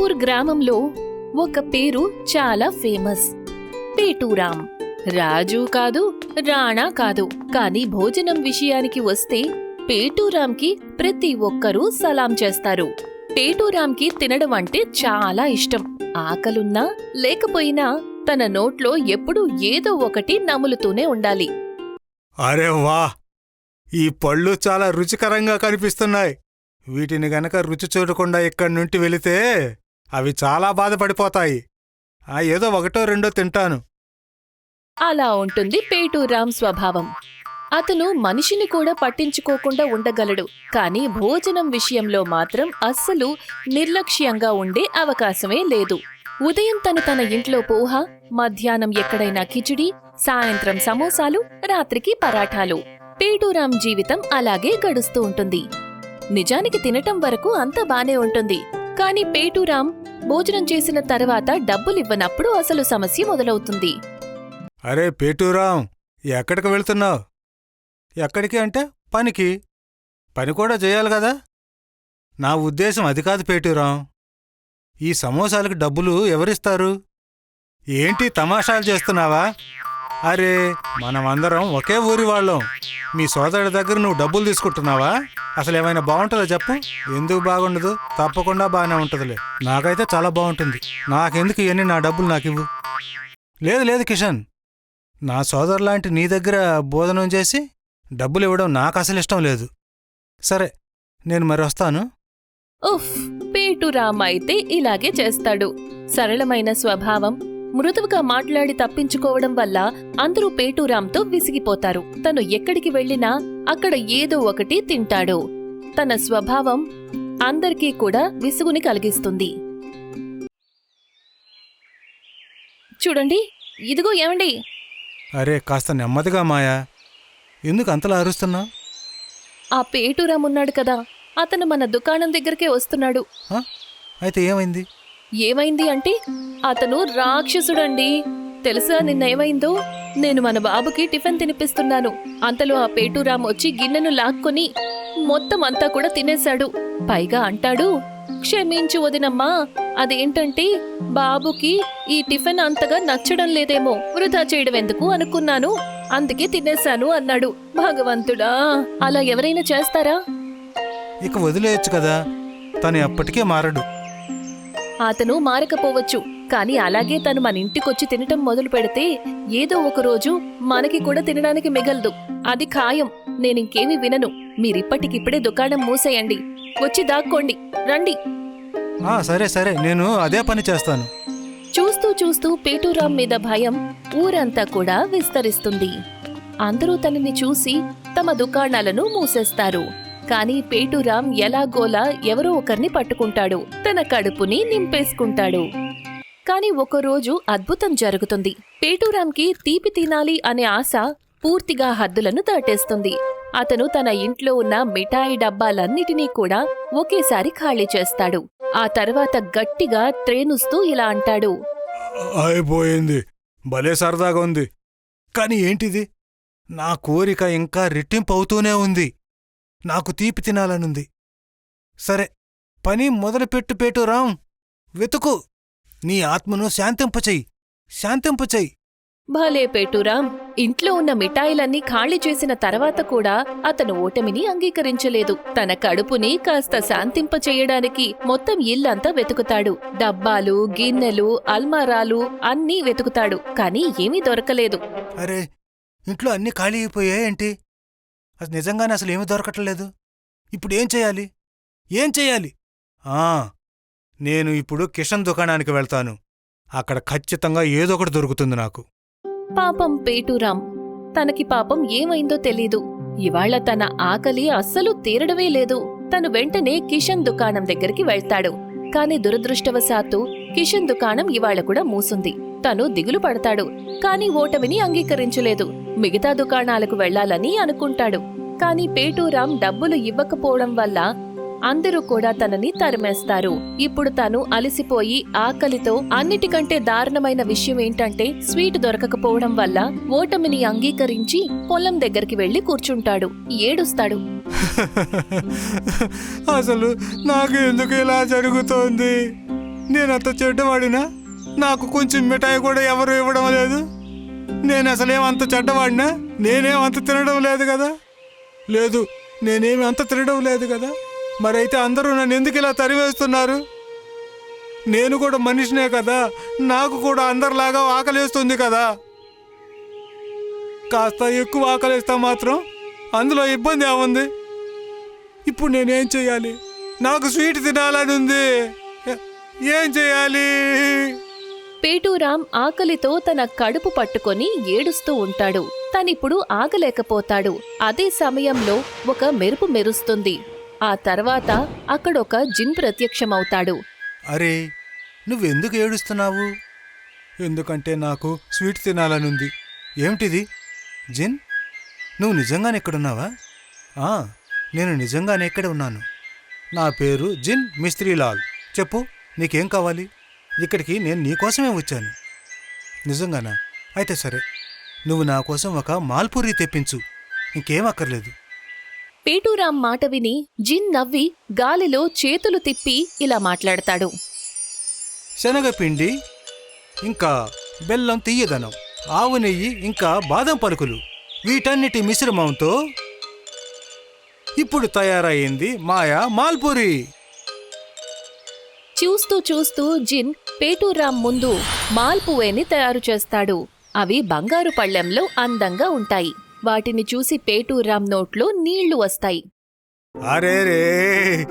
ఉదయ్పూర్ గ్రామంలో ఒక పేరు చాలా ఫేమస్. పేటూరాం. రాజు కాదు రాణా కాదు. కానీ భోజనం విషయానికి వస్తే పేటూరాంకి ప్రతి ఒక్కరూ సలాం చేస్తారు. పేటూరాంకి తినడం అంటే చాలా ఇష్టం. ఆకలున్నా లేకపోయినా తన నోట్లో ఎప్పుడూ ఏదో ఒకటి నములుతూనే ఉండాలి. అరే వా! ఈ పళ్ళు చాలా రుచికరంగా కనిపిస్తున్నాయి. వీటిని గనక రుచి చూడకుండా ఇక్కడి నుండి వెళితే అవి చాలా బాధపడిపోతాయి. ఆ ఏదో ఒకటో రెండో తింటాను. అలా ఉంటుంది పేటూరాం స్వభావం. అతను మనిషిని కూడా పట్టించుకోకుండా ఉండగలడు కానీ భోజనం విషయంలో మాత్రం అస్సలు నిర్లక్ష్యంగా ఉండే అవకాశమే లేదు. ఉదయం తను తన ఇంట్లో పోహ మధ్యాహ్నం ఎక్కడైనా కిచిడి సాయంత్రం సమోసాలు రాత్రికి పరాఠాలు. పేటూరాం జీవితం అలాగే గడుస్తూ ఉంటుంది. నిజానికి తినటం వరకు అంత బానే ఉంటుంది కానీ పేటూరాం భోజనం చేసిన తర్వాత డబ్బులివ్వనప్పుడు అసలు సమస్య మొదలవుతుంది. అరే పేటూరాం ఎక్కడికి వెళ్తున్నావు? ఎక్కడికి అంటే పనికి. పని కూడా చేయాలి కదా? నా ఉద్దేశం అది కాదు పేటూరాం. ఈ సమోసాలకు డబ్బులు ఎవరిస్తారు? ఏంటి తమాషాలు చేస్తున్నావా? అరే మనమందరం ఒకే ఊరి వాళ్ళం. మీ సోదరుడి దగ్గర నువ్వు డబ్బులు తీసుకుంటున్నావా? అసలు ఏమైనా బాగుంటుందా చెప్పు? ఎందుకు బాగుండదు? తప్పకుండా బాగానే ఉంటుందిలే. నాకైతే చాలా బాగుంటుంది. నాకెందుకు ఇవన్నీ నా డబ్బులు నాకు ఇవ్వు? లేదు లేదు కిషన్. నా సోదరు లాంటి నీ దగ్గర బోధనం చేసి డబ్బులు ఇవ్వడం నాకు అసలు ఇష్టం లేదు. సరే నేను మరి వస్తాను. ఉఫ్ పేటురామ్ అయితే ఇలాగే చేస్తాడు. సరళమైన స్వభావం. మృదువుగా మాట్లాడి తప్పించుకోవడం వల్ల అందరూ పేటూరాంతో విసిగిపోతారు. తను ఎక్కడికి వెళ్ళినా అక్కడ ఏదో ఒకటి తింటాడు. తన స్వభావం అందరికీ కూడా విసుగుని కలిగిస్తుంది. చూడండి ఇదిగో ఏమండి? అరే కాస్త నెమ్మదిగా మాయా. ఎందుకు అంతలా అరుస్తున్నావు? ఆ పేటూరాం ఉన్నాడు కదా అతను మన దుకాణం దగ్గరకే వస్తున్నాడు. అయితే ఏమైంది? ఏమైంది అంటే అతను రాక్షసుడండి. తెలుసా నిన్నేమైందో? నేను మన బాబుకి టిఫిన్ తినిపిస్తున్నాను. అంతలో ఆ పేటూరామ్ వచ్చి గిన్నెను లాక్కొని మొత్తం అంతా కూడా తినేశాడు. పైగా అంటాడు క్షమించు వదినమ్మా అదేంటంటే బాబుకి ఈ టిఫిన్ అంతగా నచ్చడం లేదేమో. వృధా చేయడం ఎందుకు అనుకున్నాను. అందుకే తినేశాను అన్నాడు. భగవంతుడా అలా ఎవరైనా చేస్తారా? ఇక వదిలేయచ్చు కదా. తను ఎప్పటికీ మారడు. అతను మారకపోవచ్చు. కానీ అలాగే తను మన ఇంటికొచ్చి తినటం మొదలు పెడితే ఏదో ఒక రోజు మనకి కూడా తినడానికి మిగలదు. అది ఖాయం. నేనింకేమీ వినను. మీరిప్పటికిప్పుడే దుకాణం మూసేయండి. వచ్చి దాక్కోండి. రండి. ఆ సరే సరే. నేను అదే పని చేస్తాను. చూస్తూ చూస్తూ పేటూరాం మీద భయం ఊరంతా కూడా విస్తరిస్తుంది. అందరూ తనని చూసి తమ దుకాణాలను మూసేస్తారు. కానీ పేటురామ్ ఎలాగోలా ఎవరో ఒకరిని పట్టుకుంటాడు. తన కడుపుని నింపేసుకుంటాడు. కానీ ఒకరోజు అద్భుతం జరుగుతుంది. పేటూరాంకి తీపి తినాలి అనే ఆశ పూర్తిగా హద్దులను దాటేస్తుంది. అతను తన ఇంట్లో ఉన్న మిఠాయి డబ్బాలన్నిటినీ కూడా ఒకేసారి ఖాళీ చేస్తాడు. ఆ తర్వాత గట్టిగా త్రేనుస్తూ ఇలా అంటాడు. అయిపోయింది. భలే సరదాగా ఉంది. కానీ ఏంటిది? నా కోరిక ఇంకా రెట్టింపు అవుతూనే ఉంది. నాకు తీపి తినాలనుంది. సరే పని మొదలుపెట్టు పేటురాం వెతుకు. నీ ఆత్మను శాంతింపచెయ్యి శాంతింపచెయ్యి భలే పేటూరాం ఇంట్లో ఉన్న మిఠాయిలన్నీ ఖాళీ చేసిన తర్వాత కూడా అతను ఓటమిని అంగీకరించలేదు. తన కడుపుని కాస్త శాంతింపచేయడానికి మొత్తం ఇల్లంతా వెతుకుతాడు. డబ్బాలు గిన్నెలు అల్మారాలు అన్నీ వెతుకుతాడు. కానీ ఏమీ దొరకలేదు. అరే ఇంట్లో అన్నీ ఖాళీ అయిపోయాయేంటి అది నిజంగానే అసలు ఏమీ దొరకట్లేదు. ఇప్పుడు ఏం చేయాలి? ఏం చెయ్యాలి ఆ నేను ఇప్పుడు కిషన్ దుకాణానికి వెళ్తాను. అక్కడ ఖచ్చితంగా ఏదో ఒకటి దొరుకుతుంది నాకు. పాపం పేటూరాం. తనకి పాపం ఏమైందో తెలీదు. ఇవాళ తన ఆకలి అస్సలు తీరడమే లేదు. తను వెంటనే కిషన్ దుకాణం దగ్గరికి వెళ్తాడు. కాని దురదృష్టవశాత్తు కిషన్ దుకాణం ఇవాళ కూడా మూసుంది. తను దిగులు పడతాడు. కాని ఓటమిని అంగీకరించలేదు. మిగతా దుకాణాలకు వెళ్ళాలని అనుకుంటాడు. కానీ పేటూరాం డబ్బులు ఇవ్వకపోవడం వల్ల అందరూ కూడా తనని తరిమేస్తారు. ఇప్పుడు తను అలసిపోయి ఆకలితో అన్నిటికంటే దారుణమైన విషయం ఏంటంటే స్వీట్ దొరకకపోవడం వల్ల ఓటమిని అంగీకరించి పొలం దగ్గరికి వెళ్ళి కూర్చుంటాడు. ఏడుస్తాడు. అసలు నాకు ఎందుకు ఇలా జరుగుతోంది? నేనంత చెడ్డవాడినా? నాకు కొంచెం మిఠాయి కూడా ఎవరు ఇవ్వడం లేదు? నేను అసలేమంత అంత చెడ్డవాడినా? నేనేమంత తినడం లేదు కదా? లేదు నేనేమి అంత తినడం లేదు కదా? మరైతే అందరూ నన్ను ఎందుకు ఇలా తరివేస్తున్నారు? నేను కూడా మనిషినే కదా నాకు కూడా అందరిలాగా ఆకలేస్తుంది కదా? కాస్త ఎక్కువ ఆకలిస్తా మాత్రం అందులో ఇబ్బంది ఏముంది? ఇప్పుడు నేనేం చేయాలి? నాకు స్వీట్ తినాలని ఉంది. ఏం చేయాలి? పేటూరాం ఆకలితో తన కడుపు పట్టుకొని ఏడుస్తూ ఉంటాడు. తనిప్పుడు ఆగలేకపోతాడు. అదే సమయంలో ఒక మెరుపు మెరుస్తుంది. ఆ తర్వాత అక్కడొక జిన్ ప్రత్యక్షమవుతాడు. అరే నువ్వెందుకు ఏడుస్తున్నావు? ఎందుకంటే నాకు స్వీట్ తినాలనుంది. ఏమిటిది? జిన్ నువ్వు నిజంగానే ఇక్కడున్నావా? ఆ, నేను నిజంగానే ఇక్కడ ఉన్నాను. నా పేరు జిన్ మిస్త్రీలాల్. చెప్పు నీకేం కావాలి? ఇక్కడికి నేను నీకోసమే వచ్చాను. నిజంగానా? అయితే సరే. నువ్వు నా కోసం ఒక మాల్పూరి తెప్పించు. ఇంకేం అక్కర్లేదు. పేటూరాం మాట విని జిన్ నవ్వి గాలిలో చేతులు తిప్పి ఇలా మాట్లాడతాడు. శనగపిండి ఇంకా బెల్లం తీయదనం ఆవు నెయ్యి ఇంకా బాదం పలుకులు. వీటన్నిటి మిశ్రమంతో ఇప్పుడు తయారయ్యింది మాయా మాల్పూరి. చూస్తూ చూస్తూ జిన్ పేటూరాం ముందు మాల్పువేని తయారు చేస్తాడు. అవి బంగారు పళ్ళెంలో అందంగా ఉంటాయి. వాటిని చూసి పేటూరాం నోట్లో నీళ్ళు వస్తాయి. అరే రే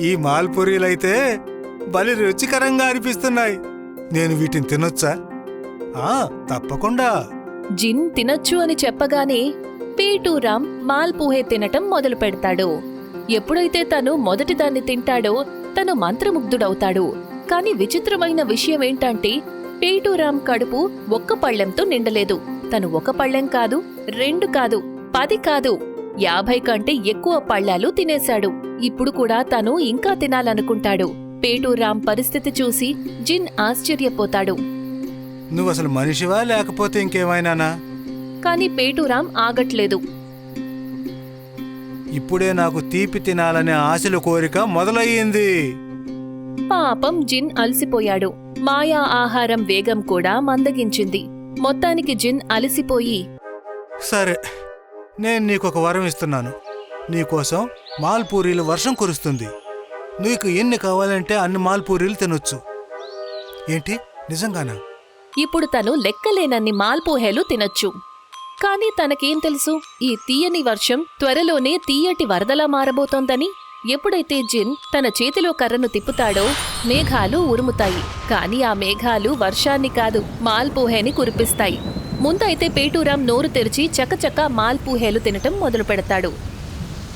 ఈ మాల్పూరీలైతే బలి రుచికరంగా అనిపిస్తున్నాయి. నేను వీటిని తినొచ్చా? ఆ తప్పకుండా. జిన్ తినొచ్చు అని చెప్పగానే పేటూరాం మాల్పూహే తినటం మొదలు పెడతాడు. ఎప్పుడైతే తను మొదటి దాన్ని తింటాడో తను మంత్రముగ్ధుడవుతాడు. కాని విచిత్రమైన విషయం ఏంటంటే పేటూరాం కడుపు ఒక్క పళ్ళెంతో నిండలేదు. తను ఒక పళ్ళెం కాదు రెండు కాదు పది కాదు. యాభై కంటే ఎక్కువ పళ్ళాలు తినేశాడు. ఇప్పుడు కూడా తను ఇంకా తినాలనుకుంటాడు. పేటూరాం పరిస్థితి చూసి జిన్ ఆశ్చర్యపోతాడు. నువ్వు అసలు మనిషివా లేకపోతే ఇంకేమైనానా? కాని పేటూరాం ఆగట్లేదు. ఇప్పుడే నాకు తీపి తినాలనే ఆశల కోరిక మొదలయ్యింది. పాపం జిన్ అలసిపోయాడు. మాయా ఆహారం వేగం కూడా మందగించింది. మొత్తానికి జిన్ అలసిపోయి సరే నేను నీకొక వరం ఇస్తున్నాను. నీకోసం మాల్పూరీలు వర్షం కురుస్తుంది. నీకు ఎన్ని కావాలంటే అన్ని మాల్పూరీలు తినొచ్చు. ఏంటి? నిజంగానా? ఇప్పుడు తను లెక్కలేనన్ని మాల్పోహేలు తినొచ్చు. కాని తనకేం తెలుసు? ఈ తీయని వర్షం త్వరలోనే తీయటి వరదలా మారబోతోందని? ఎప్పుడైతే జిన్ తన చేతిలో కర్రను తిప్పుతాడో మేఘాలు ఉరుముతాయి. కానీ ఆ మేఘాలు వర్షాన్ని కాదు మాల్పూహేని కురిపిస్తాయి. ముందైతే పేటూరాం నోరు తెరిచి చకచక మాల్పూహేలు తినటం మొదలు పెడతాడు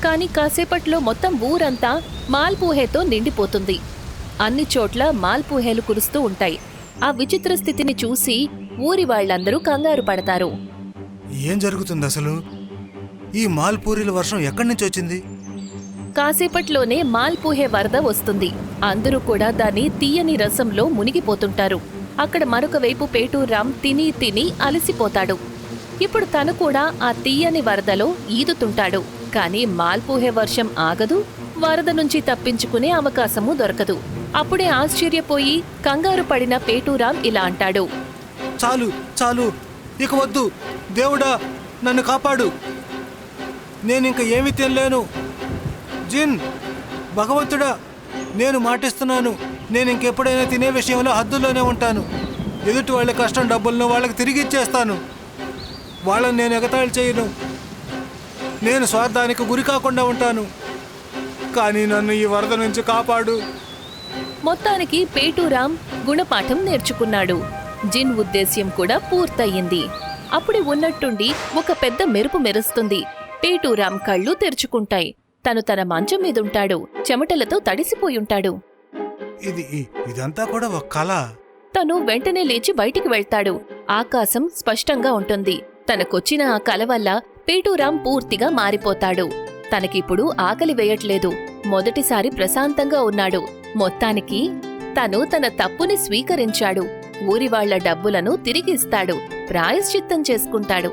కానీ కాసేపట్లో మొత్తం ఊరంతా మాల్పూహేతో నిండిపోతుంది. అన్ని చోట్ల మాల్పూహేలు కురుస్తూ ఉంటాయి. ఆ విచిత్ర స్థితిని చూసి ఊరి వాళ్ళందరూ కంగారు పడతారు. ఏం జరుగుతుంది అసలు ఈ మాల్పూరీల వర్షం ఎక్కడి నుంచి వచ్చింది? కాసేపట్లోనే మాల్పూహే వరద వస్తుంది. అందరూ కూడా దాని తీయని రసంలో మునిగిపోతుంటారు. అక్కడ మరొక వైపు పేటూరామ్ తిని తిని అలసిపోతాడు. ఇప్పుడు తను కూడా ఆ తీయని వరదలో ఈదుతుంటాడు. కానీ మాల్పూహే వర్షం ఆగదు వరద నుంచి తప్పించుకునే అవకాశము దొరకదు. అప్పుడే ఆశ్చర్యపోయి కంగారు పడిన పేటూరామ్ ఇలా అంటాడు. చాలు చాలు. ఇక వద్దు. దేవుడా నన్ను కాపాడు. నేనింక ఏమీ తినలేను. జిన్ భగవంతుడా నేను మాటిస్తున్నాను. నేను ఇంకెప్పుడైనా తినే విషయంలో హద్దుల్లోనే ఉంటాను. ఎదుటి వాళ్ళ కష్టం డబ్బులను వాళ్ళకి తిరిగి ఇచ్చేస్తాను. వాళ్ళని నేను ఎగతాళి చేయను. నేను స్వార్థానికి గురి కాకుండా ఉంటాను. కానీ నన్ను ఈ వరద నుంచి కాపాడు. మొత్తానికి పేటూరామ్ గుణపాఠం నేర్చుకున్నాడు. జిన్ ఉద్దేశ్యం కూడా పూర్తయింది. అప్పుడే ఉన్నట్టుండి ఒక పెద్ద మెరుపు మెరుస్తుంది. పేటూరామ్ కళ్ళు తెరుచుకుంటాయి. తను తన మంచం మీదుంటాడు చెమటలతో తడిసిపోయుంటాడు. ఇది ఇదంతా కూడా ఒక కళ తను వెంటనే లేచి బయటికి వెళ్తాడు. ఆకాశం స్పష్టంగా ఉంటుంది. తనకొచ్చిన ఆ కల వల్ల పేటూరాం పూర్తిగా మారిపోతాడు. తనకిప్పుడు ఆకలి వేయట్లేదు. మొదటిసారి ప్రశాంతంగా ఉన్నాడు. మొత్తానికి తను తన తప్పుని స్వీకరించాడు. ఊరి వాళ్ళ డబ్బులను తిరిగిస్తాడు ప్రాయశ్చిత్తం చేసుకుంటాడు.